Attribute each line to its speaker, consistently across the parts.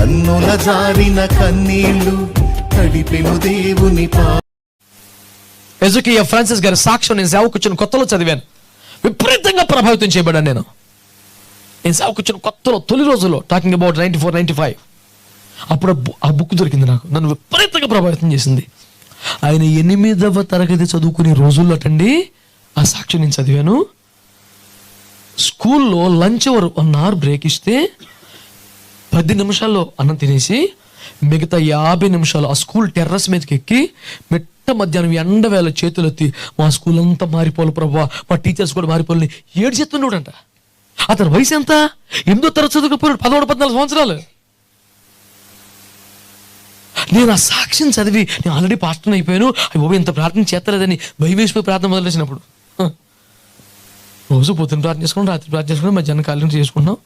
Speaker 1: కన్నుల జారిన కన్నీళ్ళు తడిపెను దేవుని పా
Speaker 2: ఎజుకియా ఫ్రాన్సిస్ గారి సాక్ష్యం నేను సేవకుచ్చిన కొత్తలో చదివాను. విపరీతంగా ప్రభావితం చేయబడాను నేను. నేను కూర్చొని కొత్తలో తొలి రోజుల్లో talking about ninety four ninety five అప్పుడు ఆ బుక్ దొరికింది నాకు. నన్ను విపరీతంగా ప్రభావితం చేసింది. ఆయన ఎనిమిదవ తరగతి చదువుకునే రోజుల్లోటండి ఆ సాక్ష్యం నేను చదివాను. స్కూల్లో lunch hour one hour break ఇస్తే పది నిమిషాల్లో అన్నం తినేసి మిగతా యాభై నిమిషాలు ఆ స్కూల్ టెర్రస్ మీదకి ఎక్కి మిట్ట మధ్యాహ్నం ఎండ వేళ చేతులు ఎత్తి మా స్కూల్ అంతా మారిపోవాలి ప్రభా మా టీచర్స్ కూడా మారిపోవాలి ఏడు చెప్తున్నాడంట అతని వయసు ఎంత? ఎనిమిదో తరగతి చదువుకుపోయాడు పదమూడు పద్నాలుగు సంవత్సరాలు. నేను ఆ సాక్ష్యం చదివి నేను ఆల్రెడీ పాస్టర్ అయిపోయాను. అయ్యో ఇంత ప్రార్థన చేస్తలేదని భయవేసిపోయి ప్రార్థన మొదలేసినప్పుడు హ. రోజు పొద్దున్న ప్రార్థన చేసుకున్నాం రాత్రి ప్రార్థన చేసుకున్నాం మధ్యాహ్నం కాలం చేసుకున్నాం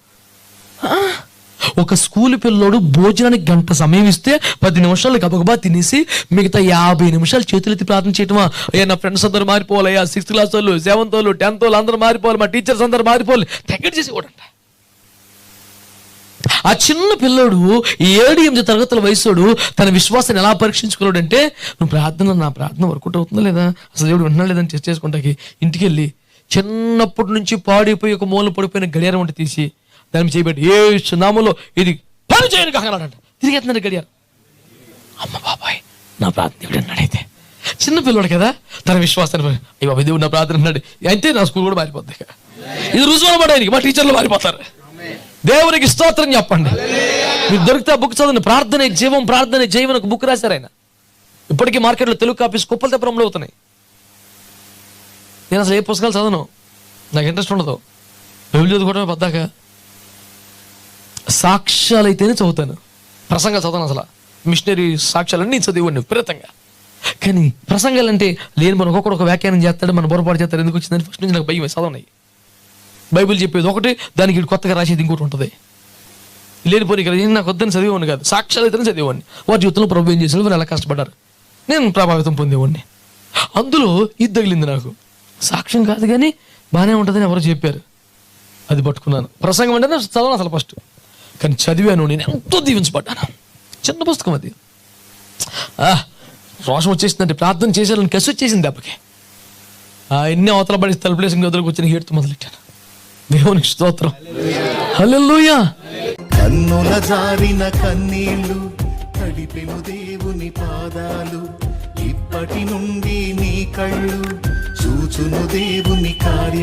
Speaker 2: ఒక స్కూల్ పిల్లోడు భోజనానికి గంట సమయం ఇస్తే పది నిమిషాలు గబగబా తినేసి మిగతా యాభై నిమిషాలు చేతులెత్తి ప్రార్థన చేయటమా? అయ్యా నా ఫ్రెండ్స్ అందరూ మారిపోవాలి. సిక్స్త్ క్లాస్ వాళ్ళు సెవెంత్ వాళ్ళు టెన్త్ వాళ్ళు అందరూ మారిపోవాలి. మా టీచర్స్ అందరూ మారిపోవాలి. తెగటి చేసి కూడా ఆ చిన్న పిల్లోడు ఈ ఏడు ఎనిమిది తరగతుల వయసుడు తన విశ్వాసాన్ని ఎలా పరీక్షించుకున్నాడు అంటే నువ్వు ప్రార్థన నా ప్రార్థన వర్కౌట్ అవుతుందా లేదా? అసలు దేవుడు విన్నా లేదని టెస్ట్ చేసుకుంటాకి ఇంటికి వెళ్ళి చిన్నప్పటి నుంచి పాడిపోయి ఒక మూల పడిపోయిన గడియారం వంటి తీసి దాని చేయబెట్టి ఏ నామంలో ఇది పని చేయని కాగలడంట తిరిగి ఎత్తున్నాడు అమ్మ బాబాయ్ నా ప్రార్థన దేవుడు అన్నాడైతే. చిన్న పిల్లోడు కదా తన విశ్వాసాన్ని పరి- అయ్య దేవుడు నా ప్రార్థన అన్నాడు. అయితే నా స్కూల్ కూడా మారిపోద్ది ఇది రుజువు పడడానికి మా టీచర్లు మారిపోతారు. దేవునికి స్తోత్రం చెప్పండి. మీరు దొరికితే ఆ బుక్ చదవండి. ప్రార్థనే జీవం ప్రార్థనే జీవన బుక్ రాశారు ఆయన. ఇప్పటికీ మార్కెట్లో తెలుగు కాపీస్ కుప్పల తెప్పరంలో అవుతున్నాయి. నేను అసలు ఏ పుస్తకాలు చదవను? నాకు ఇంట్రెస్ట్ ఉండదు. బైబిల్ చదువుకోవడమే పద్దాక. సాక్ష్యాలు అయితేనే చదువుతాను. ప్రసంగాలు చదవను అసలు. మిషనరీ సాక్ష్యాలన్నీ చదివండి విపరీతంగా. కానీ ప్రసంగాలు అంటే లేని మన ఒక్కొక్కడు ఒక వ్యాఖ్యానం చేస్తాడు మన పొరపాటు చేస్తాడు ఎందుకు వచ్చిందని ఫస్ట్ నుంచి నాకు భయం చదవనాయి బైబిల్ చెప్పేది ఒకటి దానికి కొత్తగా రాసేది ఇంకోటి ఉంటుంది. లేనిపోయి ఇక్కడ నేను నాకు వద్దని చదివేవాడిని కాదు. సాక్ష్యాలు అయితేనే చదివేవాడిని. వారి జీవితంలో ప్రభు ఏం చేశారు వాళ్ళు ఎలా కష్టపడ్డారు? నేను ప్రభావితం పొందేవాడిని. అందులో ఇది తగిలింది నాకు. సాక్ష్యం కాదు కానీ బాగానే ఉంటుందని ఎవరో చెప్పారు. అది పట్టుకున్నాను. ప్రసంగం అంటే చదవను అసలు ఫస్ట్ కానీ చదివాను నేను. ఎంతో దీవించబడ్డాను. చిన్న పుస్తకం అది. రోషం వచ్చేసిందంటే ప్రార్థన చేసేయాలని కసి వచ్చేసింది దెబ్బకి. ఆ ఎన్ని అవతల పడి తలుపులేసి వదిలికి వచ్చిన హేటుతో మొదలెట్టాను. దేవునికి స్తోత్రం. హల్లెలూయా.
Speaker 1: కన్నుల జారిన కన్నీళ్ళు తడిపెను దేవుని పాదాలు. ఇప్పటి నుండి నీ కళ్ళు చూచును దేవుని కార్య